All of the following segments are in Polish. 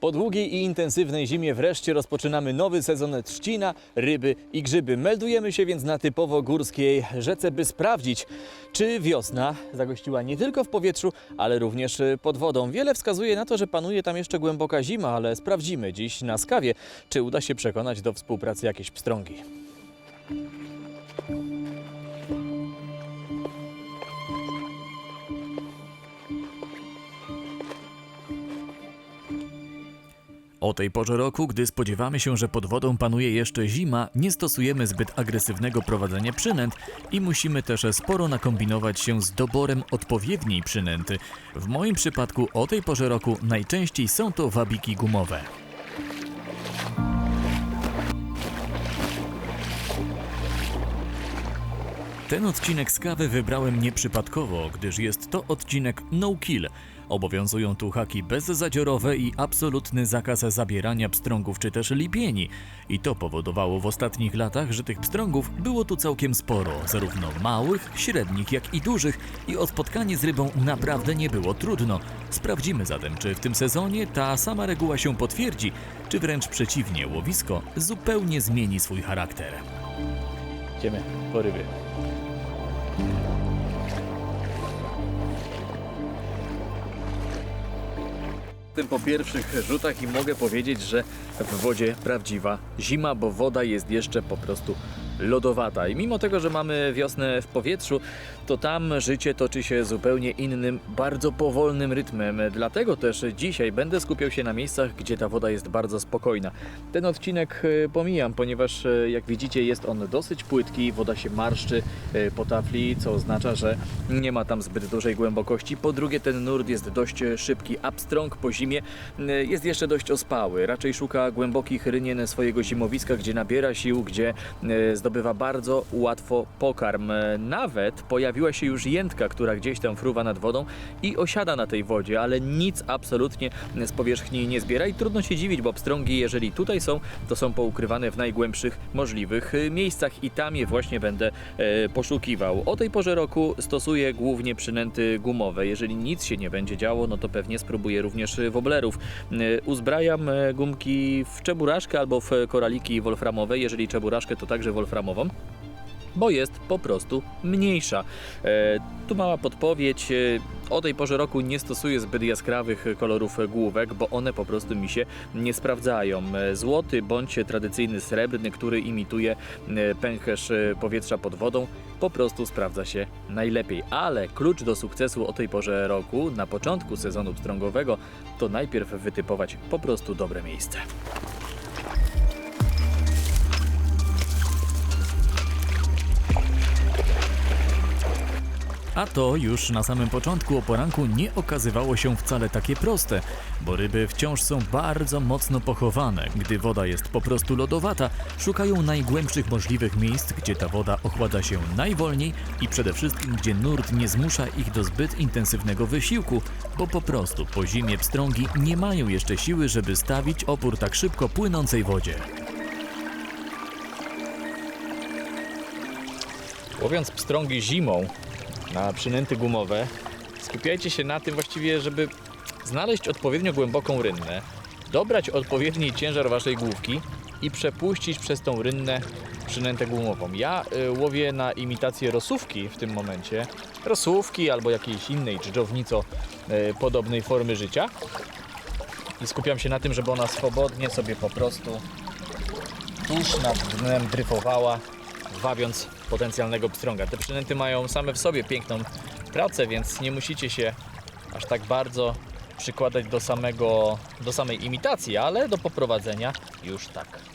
Po długiej i intensywnej zimie wreszcie rozpoczynamy nowy sezon trzcina, ryby i grzyby. Meldujemy się więc na typowo górskiej rzece, by sprawdzić, czy wiosna zagościła nie tylko w powietrzu, ale również y, pod wodą. Wiele wskazuje na to, że panuje tam jeszcze głęboka zima, ale sprawdzimy dziś na skawie, czy uda się przekonać do współpracy jakieś pstrągi. O tej porze roku, gdy spodziewamy się, że pod wodą panuje jeszcze zima, nie stosujemy zbyt agresywnego prowadzenia przynęt i musimy też sporo nakombinować się z doborem odpowiedniej przynęty. W moim przypadku o tej porze roku najczęściej są to wabiki gumowe. Ten odcinek z kawy wybrałem nieprzypadkowo, gdyż jest to odcinek no kill. Obowiązują tu haki bezzadziorowe i absolutny zakaz zabierania pstrągów czy też lipieni. I to powodowało w ostatnich latach, że tych pstrągów było tu całkiem sporo, zarówno małych, średnich, jak i dużych i o spotkanie z rybą naprawdę nie było trudno. Sprawdzimy zatem, czy w tym sezonie ta sama reguła się potwierdzi, czy wręcz przeciwnie, łowisko zupełnie zmieni swój charakter. Idziemy po ryby. Tym po pierwszych rzutach i mogę powiedzieć, że w wodzie prawdziwa zima, bo woda jest jeszcze po prostu lodowata. I mimo tego, że mamy wiosnę w powietrzu, to tam życie toczy się zupełnie innym, bardzo powolnym rytmem. Dlatego też dzisiaj będę skupiał się na miejscach, gdzie ta woda jest bardzo spokojna. Ten odcinek e, pomijam, ponieważ e, jak widzicie jest on dosyć płytki, woda się marszczy e, po tafli, co oznacza, że nie ma tam zbyt dużej głębokości. Po drugie ten nurt jest dość szybki. Upstrong po zimie jest jeszcze dość ospały. Raczej szuka głębokich rynien swojego zimowiska, gdzie nabiera sił, gdzie e, zdobywa bardzo łatwo pokarm. Nawet pojawiła się już jętka, która gdzieś tam fruwa nad wodą i osiada na tej wodzie, ale nic absolutnie z powierzchni nie zbiera i trudno się dziwić, bo pstrągi, jeżeli tutaj są, to są poukrywane w najgłębszych możliwych e, miejscach i tam je właśnie będę e, poszukiwał. O tej porze roku stosuję głównie przynęty gumowe. Jeżeli nic się nie będzie działo, no to pewnie spróbuję również woblerów. E, Uzbrajam e, gumki w czeburaszkę albo w koraliki wolframowe. Jeżeli czeburaszkę, to także wolframową bo jest po prostu mniejsza. E, tu mała podpowiedź. E, o tej porze roku nie stosuję zbyt jaskrawych kolorów główek, bo one po prostu mi się nie sprawdzają. E, Złoty bądź tradycyjny srebrny, który imituje e, pęcherz powietrza pod wodą, po prostu sprawdza się najlepiej. Ale klucz do sukcesu o tej porze roku, na początku sezonu pstrągowego, to najpierw wytypować po prostu dobre miejsce. A to już na samym początku o poranku nie okazywało się wcale takie proste, bo ryby wciąż są bardzo mocno pochowane. Gdy woda jest po prostu lodowata, szukają najgłębszych możliwych miejsc, gdzie ta woda ochładza się najwolniej i przede wszystkim gdzie nurt nie zmusza ich do zbyt intensywnego wysiłku, bo po prostu po zimie pstrągi nie mają jeszcze siły, żeby stawić opór tak szybko płynącej wodzie. Łowiąc pstrągi zimą, na przynęty gumowe, skupiajcie się na tym właściwie, żeby znaleźć odpowiednio głęboką rynnę, dobrać odpowiedni ciężar waszej główki i przepuścić przez tą rynnę przynętę gumową. Ja y, łowię na imitację rosówki w tym momencie, rosówki albo jakiejś innej dżdżownico y, podobnej formy życia. I skupiam się na tym, żeby ona swobodnie sobie po prostu tuż nad dnem dryfowała, wabiąc potencjalnego pstrąga. Te przynęty mają same w sobie piękną pracę, więc nie musicie się aż tak bardzo przykładać do, samego, do samej imitacji, ale do poprowadzenia już tak.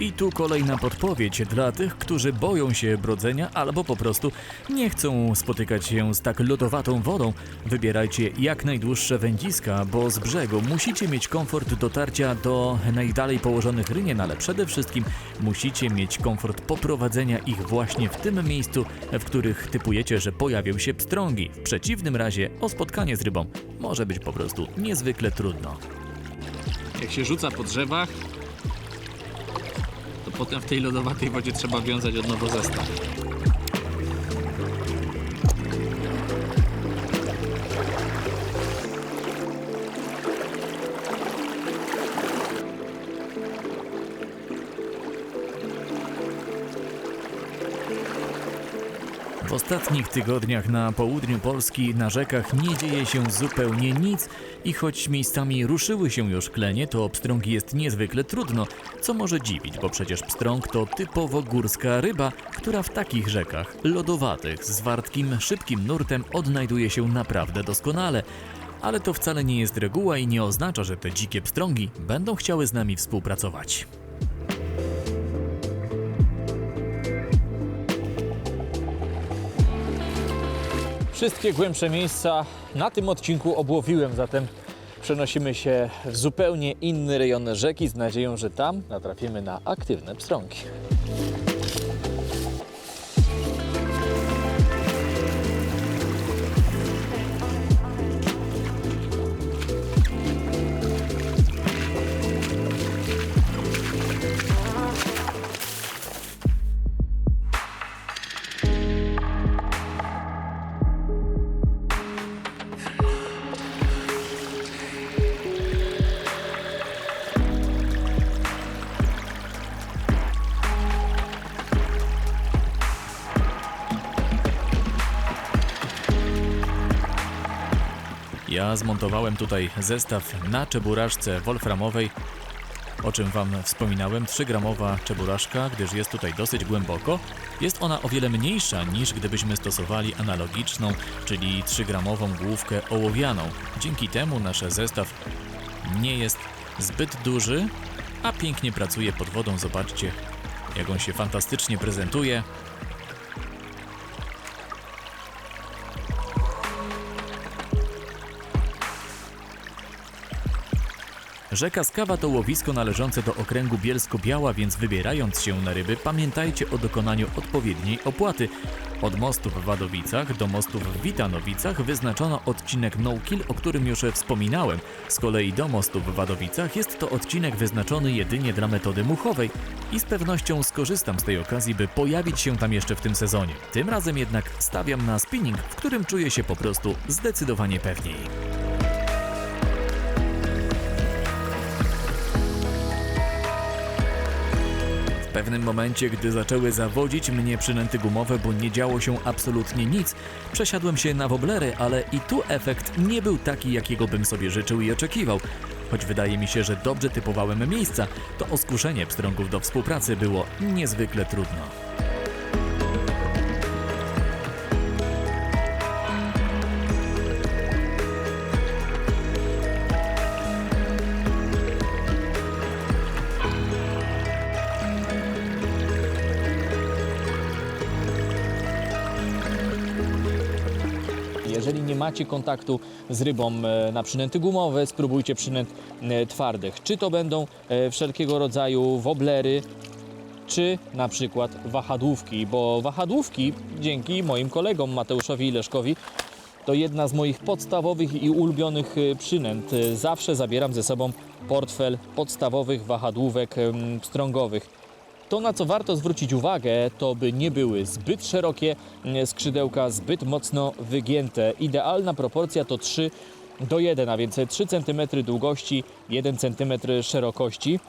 I tu kolejna podpowiedź dla tych, którzy boją się brodzenia albo po prostu nie chcą spotykać się z tak lodowatą wodą. Wybierajcie jak najdłuższe wędziska, bo z brzegu musicie mieć komfort dotarcia do najdalej położonych rynien, ale przede wszystkim musicie mieć komfort poprowadzenia ich właśnie w tym miejscu, w których typujecie, że pojawią się pstrągi. W przeciwnym razie o spotkanie z rybą może być po prostu niezwykle trudno. Jak się rzuca po drzewach, potem w tej lodowatej wodzie trzeba wiązać od nowo zestaw. Ostatnich tygodniach na południu Polski na rzekach nie dzieje się zupełnie nic i choć miejscami ruszyły się już klenie, to pstrągi jest niezwykle trudno, co może dziwić, bo przecież pstrąg to typowo górska ryba, która w takich rzekach lodowatych z wartkim, szybkim nurtem odnajduje się naprawdę doskonale. Ale to wcale nie jest reguła i nie oznacza, że te dzikie pstrągi będą chciały z nami współpracować. Wszystkie głębsze miejsca na tym odcinku obłowiłem, zatem przenosimy się w zupełnie inny rejon rzeki z nadzieją, że tam natrafimy na aktywne pstrągi. Ja zmontowałem tutaj zestaw na czeburażce wolframowej, o czym Wam wspominałem, 3-gramowa czeburażka, gdyż jest tutaj dosyć głęboko. Jest ona o wiele mniejsza niż gdybyśmy stosowali analogiczną, czyli 3-gramową główkę ołowianą. Dzięki temu nasz zestaw nie jest zbyt duży, a pięknie pracuje pod wodą. Zobaczcie, jak on się fantastycznie prezentuje. Rzeka Skawa to łowisko należące do okręgu Bielsko-Biała, więc wybierając się na ryby, pamiętajcie o dokonaniu odpowiedniej opłaty. Od mostu w Wadowicach do mostu w Witanowicach wyznaczono odcinek no-kill, o którym już wspominałem. Z kolei do mostu w Wadowicach jest to odcinek wyznaczony jedynie dla metody muchowej i z pewnością skorzystam z tej okazji, by pojawić się tam jeszcze w tym sezonie. Tym razem jednak stawiam na spinning, w którym czuję się po prostu zdecydowanie pewniej. Pewnym momencie, gdy zaczęły zawodzić mnie przynęty gumowe, bo nie działo się absolutnie nic, przesiadłem się na woblery, ale i tu efekt nie był taki, jakiego bym sobie życzył i oczekiwał. Choć wydaje mi się, że dobrze typowałem miejsca, to oskuszenie pstrągów do współpracy było niezwykle trudno. Macie kontaktu z rybą e, na przynęty gumowe, spróbujcie przynęt e, twardych. Czy to będą e, wszelkiego rodzaju woblery, czy na przykład wahadłówki, bo wahadłówki dzięki moim kolegom Mateuszowi i Leszkowi to jedna z moich podstawowych i ulubionych przynęt. Zawsze zabieram ze sobą portfel podstawowych wahadłówek em, pstrągowych. To, na co warto zwrócić uwagę, to by nie były zbyt szerokie mm, skrzydełka, zbyt mocno wygięte. Idealna proporcja to 3 do 1, a więc 3 cm długości, 1 cm szerokości.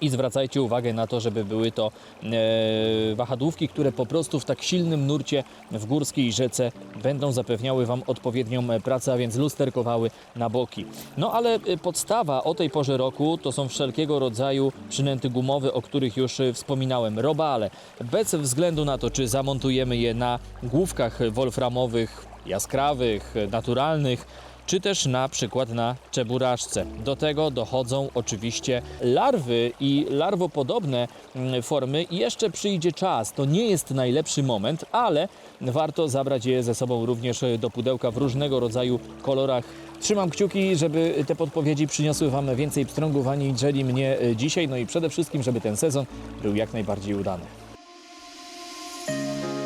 I zwracajcie uwagę na to, żeby były to e, wahadłówki, które po prostu w tak silnym nurcie w górskiej rzece będą zapewniały Wam odpowiednią e, pracę, a więc lusterkowały na boki. No ale e, podstawa o tej porze roku to są wszelkiego rodzaju przynęty gumowe, o których już wspominałem. Robale, bez względu na to, czy zamontujemy je na główkach wolframowych, jaskrawych, naturalnych, czy też na przykład na czeburażce. Do tego dochodzą oczywiście larwy i larwopodobne mm, formy jeszcze przyjdzie czas. To nie jest najlepszy moment, ale warto zabrać je ze sobą również e, do pudełka w różnego rodzaju kolorach. Trzymam kciuki, żeby te podpowiedzi przyniosły Wam więcej pstrągów aniżeli mnie e, dzisiaj, no i przede wszystkim, żeby ten sezon był jak najbardziej udany.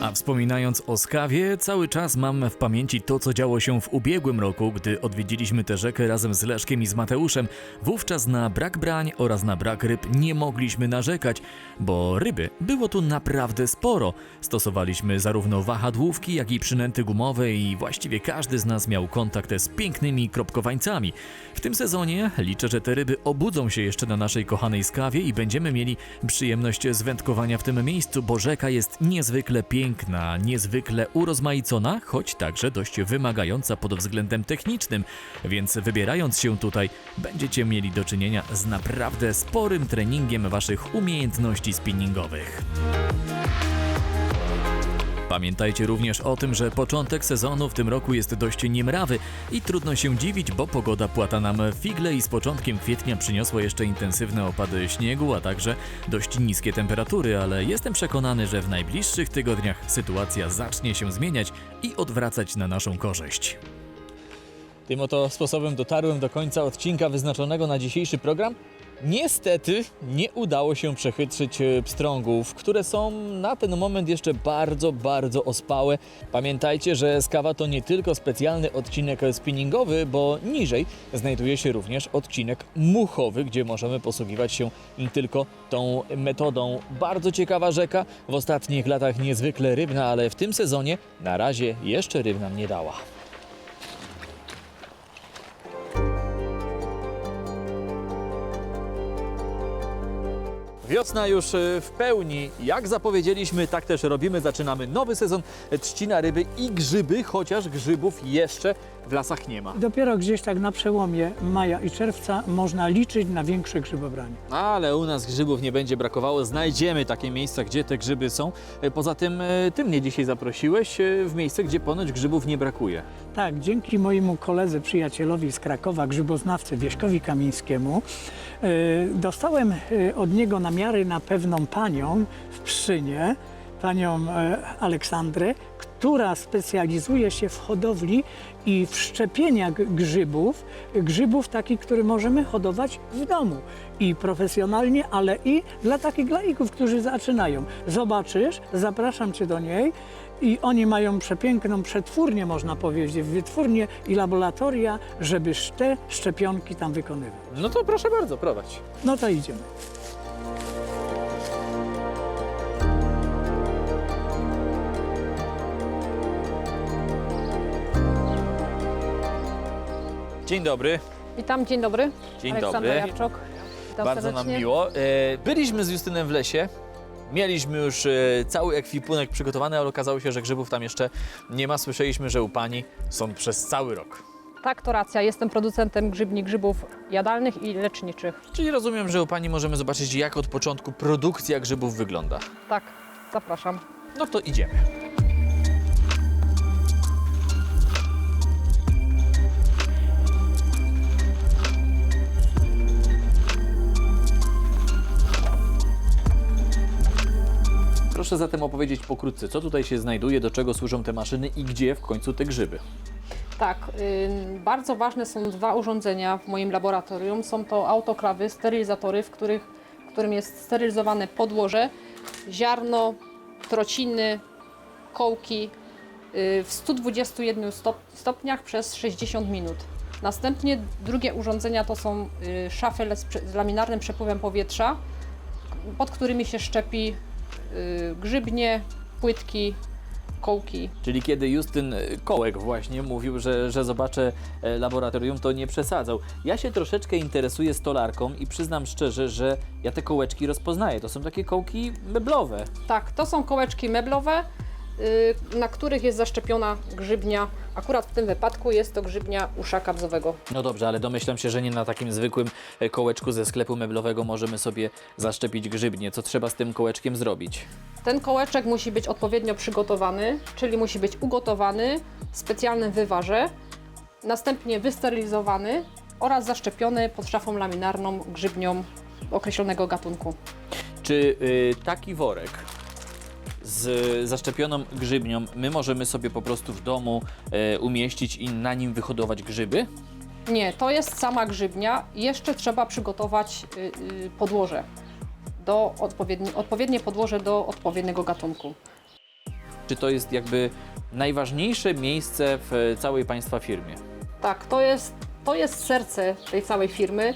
A wspominając o Skawie, cały czas mam w pamięci to, co działo się w ubiegłym roku, gdy odwiedziliśmy tę rzekę razem z Leszkiem i z Mateuszem. Wówczas na brak brań oraz na brak ryb nie mogliśmy narzekać, bo ryby było tu naprawdę sporo. Stosowaliśmy zarówno wahadłówki, jak i przynęty gumowe i właściwie każdy z nas miał kontakt z pięknymi kropkowańcami. W tym sezonie liczę, że te ryby obudzą się jeszcze na naszej kochanej Skawie i będziemy mieli przyjemność z wędkowania w tym miejscu, bo rzeka jest niezwykle piękna piękna, niezwykle urozmaicona, choć także dość wymagająca pod względem technicznym, więc wybierając się tutaj, będziecie mieli do czynienia z naprawdę sporym treningiem waszych umiejętności spinningowych. Pamiętajcie również o tym, że początek sezonu w tym roku jest dość niemrawy i trudno się dziwić, bo pogoda płata nam figle i z początkiem kwietnia przyniosło jeszcze intensywne opady śniegu, a także dość niskie temperatury, ale jestem przekonany, że w najbliższych tygodniach sytuacja zacznie się zmieniać i odwracać na naszą korzyść. Tym oto sposobem dotarłem do końca odcinka wyznaczonego na dzisiejszy program. Niestety nie udało się przechytrzyć e, pstrągów, które są na ten moment jeszcze bardzo, bardzo ospałe. Pamiętajcie, że skawa to nie tylko specjalny odcinek spinningowy, bo niżej znajduje się również odcinek muchowy, gdzie możemy posługiwać się tylko tą metodą. Bardzo ciekawa rzeka, w ostatnich latach niezwykle rybna, ale w tym sezonie na razie jeszcze ryb nam nie dała. Wiosna już e, w pełni. Jak zapowiedzieliśmy, tak też robimy. Zaczynamy nowy sezon trzcina ryby i grzyby, chociaż grzybów jeszcze w lasach nie ma. Dopiero gdzieś tak na przełomie maja i czerwca można liczyć na większe grzybobranie. Ale u nas grzybów nie będzie brakowało. Znajdziemy takie miejsca, gdzie te grzyby są. E, Poza tym e, ty mnie dzisiaj zaprosiłeś e, w miejsce, gdzie ponoć grzybów nie brakuje. Tak, dzięki mojemu koledze, przyjacielowi z Krakowa, grzyboznawcy Wieśkowi Kamińskiemu, dostałem od niego namiary na pewną panią w Pszczynie, panią Aleksandrę, która specjalizuje się w hodowli i w szczepieniach grzybów, grzybów takich, które możemy hodować w domu i profesjonalnie, ale i dla takich laików, którzy zaczynają. Zobaczysz, zapraszam Cię do niej i oni mają przepiękną przetwórnię, można powiedzieć, wytwórnię i laboratoria, żeby te szczepionki tam wykonywać. No to proszę bardzo, prowadź. No to idziemy. Dzień dobry. Witam, dzień dobry. Dzień Aleksandra dobry. Jarczok. Witam Bardzo serdecznie. nam miło. E, Byliśmy z Justynem w lesie. Mieliśmy już e, cały ekwipunek przygotowany, ale okazało się, że grzybów tam jeszcze nie ma. Słyszeliśmy, że u pani są przez cały rok. Tak, to racja. Jestem producentem grzybni grzybów jadalnych i leczniczych. Czyli rozumiem, że u pani możemy zobaczyć, jak od początku produkcja grzybów wygląda. Tak, zapraszam. No to idziemy. Proszę zatem opowiedzieć pokrótce, co tutaj się znajduje, do czego służą te maszyny i gdzie w końcu te grzyby. Tak, ym, bardzo ważne są dwa urządzenia w moim laboratorium. Są to autoklawy, sterylizatory, w których, w którym jest sterylizowane podłoże, ziarno, trociny, kołki y, w 121 stop, stopniach przez 60 minut. Następnie drugie urządzenia to są y, szafy z z laminarnym przepływem powietrza, pod którymi się szczepi y, grzybnie, płytki, kołki. Czyli kiedy Justyn e, Kołek właśnie mówił, że, że zobaczę e, laboratorium, to nie przesadzał. Ja się troszeczkę interesuję stolarką i przyznam szczerze, że ja te kołeczki rozpoznaję. To są takie kołki meblowe. Tak, to są kołeczki meblowe, y, na których jest zaszczepiona grzybnia. Akurat w tym wypadku jest to grzybnia uszaka bzowego. No dobrze, ale domyślam się, że nie na takim zwykłym e, kołeczku ze sklepu meblowego możemy sobie zaszczepić grzybnię. Co trzeba z tym kołeczkiem zrobić? Ten kołeczek musi być odpowiednio przygotowany, czyli musi być ugotowany w specjalnym wywarze, następnie wysterylizowany oraz zaszczepiony pod szafą laminarną grzybnią określonego gatunku. Czy y, taki worek z zaszczepioną grzybnią my możemy sobie po prostu w domu e, umieścić i na nim wyhodować grzyby? Nie, to jest sama grzybnia. Jeszcze trzeba przygotować y, y, podłoże. Do odpowiednie, odpowiednie podłoże do odpowiedniego gatunku. Czy to jest jakby najważniejsze miejsce w całej Państwa firmie? Tak, to jest, to jest serce tej całej firmy.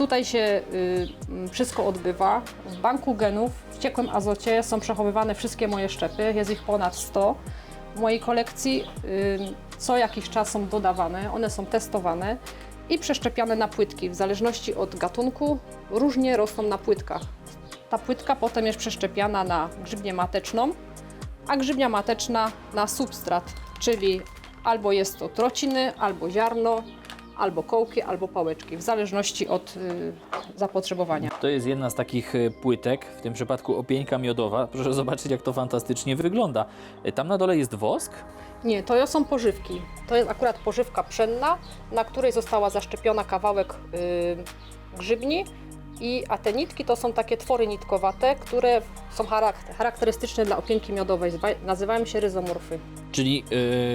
Tutaj się y, m, wszystko odbywa. W banku genów, w ciekłym azocie są przechowywane wszystkie moje szczepy, jest ich ponad 100. W mojej kolekcji y, co jakiś czas są dodawane, one są testowane i przeszczepiane na płytki. W zależności od gatunku różnie rosną na płytkach. Ta płytka potem jest przeszczepiana na grzybnię mateczną, a grzybnia mateczna na substrat, czyli albo jest to trociny, albo ziarno, albo kołki, albo pałeczki, w zależności od y, zapotrzebowania. To jest jedna z takich e, płytek, w tym przypadku opieńka miodowa. Proszę zobaczyć, jak to fantastycznie wygląda. E, Tam na dole jest wosk. Nie, to są pożywki. To jest akurat pożywka pszenna, na której została zaszczepiona kawałek y, grzybni. I, a te nitki to są takie twory nitkowate, które są charakter, charakterystyczne dla opienki miodowej. Nazywają się ryzomorfy. Czyli,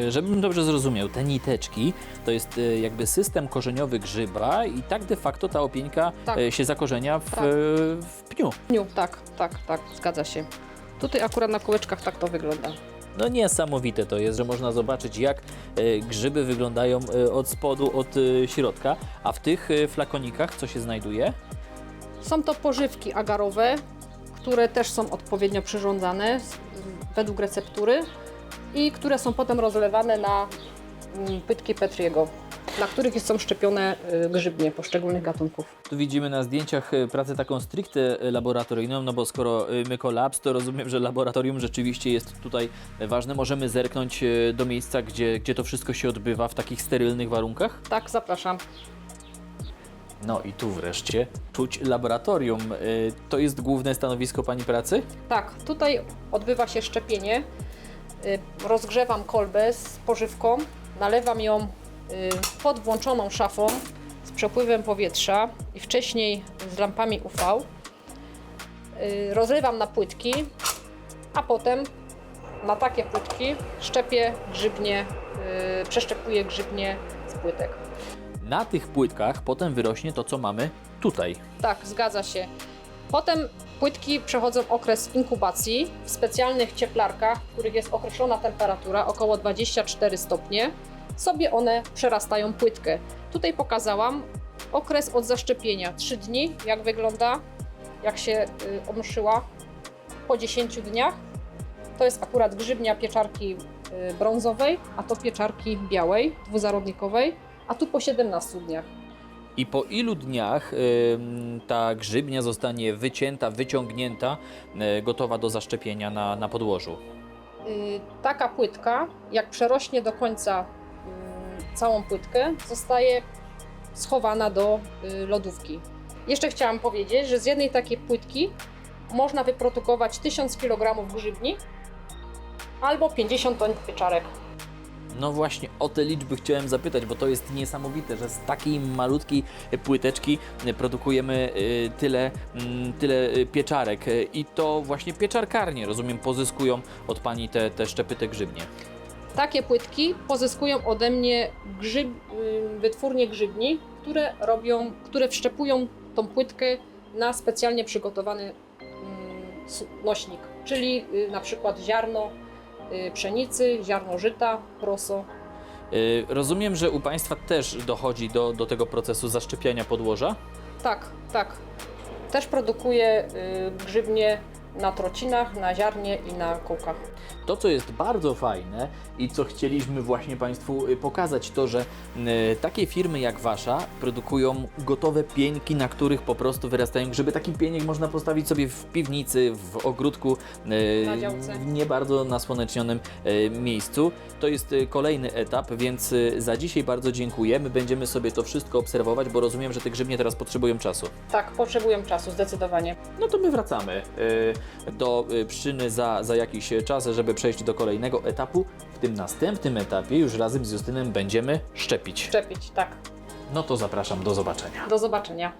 e, żebym dobrze zrozumiał, te niteczki to jest e, jakby system korzeniowy grzyba i tak de facto ta opieńka Tak. e, się zakorzenia w, Tak. w pniu. Niu, tak, tak, tak, zgadza się. Tutaj akurat na kółeczkach tak to wygląda. No niesamowite to jest, że można zobaczyć jak grzyby wyglądają od spodu, od środka, a w tych flakonikach co się znajduje? Są to pożywki agarowe, które też są odpowiednio przyrządzane według receptury i które są potem rozlewane na mm, pytki Petriego, na których są szczepione y, grzybnie poszczególnych gatunków. Tu widzimy na zdjęciach e, pracę taką stricte e, laboratoryjną, no bo skoro Mykolabs, to rozumiem, że laboratorium rzeczywiście jest tutaj ważne. Możemy zerknąć do miejsca, gdzie, gdzie to wszystko się odbywa w takich sterylnych warunkach. Tak, zapraszam. No i tu wreszcie czuć laboratorium. E, To jest główne stanowisko Pani pracy? Tak, tutaj odbywa się szczepienie. Y, Rozgrzewam kolbę z pożywką, nalewam ją y, pod włączoną szafą z przepływem powietrza i wcześniej z lampami UV. Y, Rozlewam na płytki, a potem na takie płytki szczepię grzybnie, y, przeszczepuję grzybnie z płytek. Na tych płytkach potem wyrośnie to, co mamy tutaj. Tak, zgadza się. Potem płytki przechodzą okres inkubacji w specjalnych cieplarkach, w których jest określona temperatura około 24 stopnie. Sobie one przerastają płytkę. Tutaj pokazałam okres od zaszczepienia 3 dni, jak wygląda, jak się y, omszyła po 10 dniach. To jest akurat grzybnia pieczarki y, brązowej, a to pieczarki białej, dwuzarodnikowej, a tu po 17 dniach. I po ilu dniach ym, ta grzybnia zostanie wycięta, wyciągnięta, y, gotowa do zaszczepienia na, na podłożu? Y, taka płytka, jak przerośnie do końca y, całą płytkę, zostaje schowana do y, lodówki. Jeszcze chciałam powiedzieć, że z jednej takiej płytki można wyprodukować 1000 kg grzybni albo 50 ton pieczarek. No właśnie o te liczby chciałem zapytać, bo to jest niesamowite, że z takiej malutkiej płyteczki produkujemy y, tyle, mm, tyle y, pieczarek Y, i to właśnie pieczarkarnie, rozumiem, pozyskują od Pani te, te szczepy, te grzybnie. Takie płytki pozyskują ode mnie grzyb, y, wytwórnie grzybni, które robią, które wszczepują tą płytkę na specjalnie przygotowany mm, nośnik, czyli y, na przykład ziarno y, pszenicy, ziarno żyta, proso. Y, Rozumiem, że u Państwa też dochodzi do, do tego procesu zaszczepiania podłoża. Tak, tak. Też produkuję y, grzybnie na trocinach, na ziarnie i na kołkach. To, co jest bardzo fajne i co chcieliśmy właśnie Państwu y, pokazać, to, że y, takie firmy jak Wasza produkują gotowe pieńki, na których po prostu wyrastają grzyby. Taki pieniek można postawić sobie w piwnicy, w ogródku, y, Na działce. w nie bardzo nasłonecznionym y, miejscu. To jest y, kolejny etap, więc y, za dzisiaj bardzo dziękujemy. Będziemy sobie to wszystko obserwować, bo rozumiem, że te grzybnie teraz potrzebują czasu. Tak, potrzebują czasu, zdecydowanie. No to my wracamy y, do y, przyczyny za, za jakiś czas, żeby przejść do kolejnego etapu. W tym następnym etapie już razem z Justynem będziemy szczepić. Szczepić, tak. No to zapraszam, do zobaczenia. Do zobaczenia.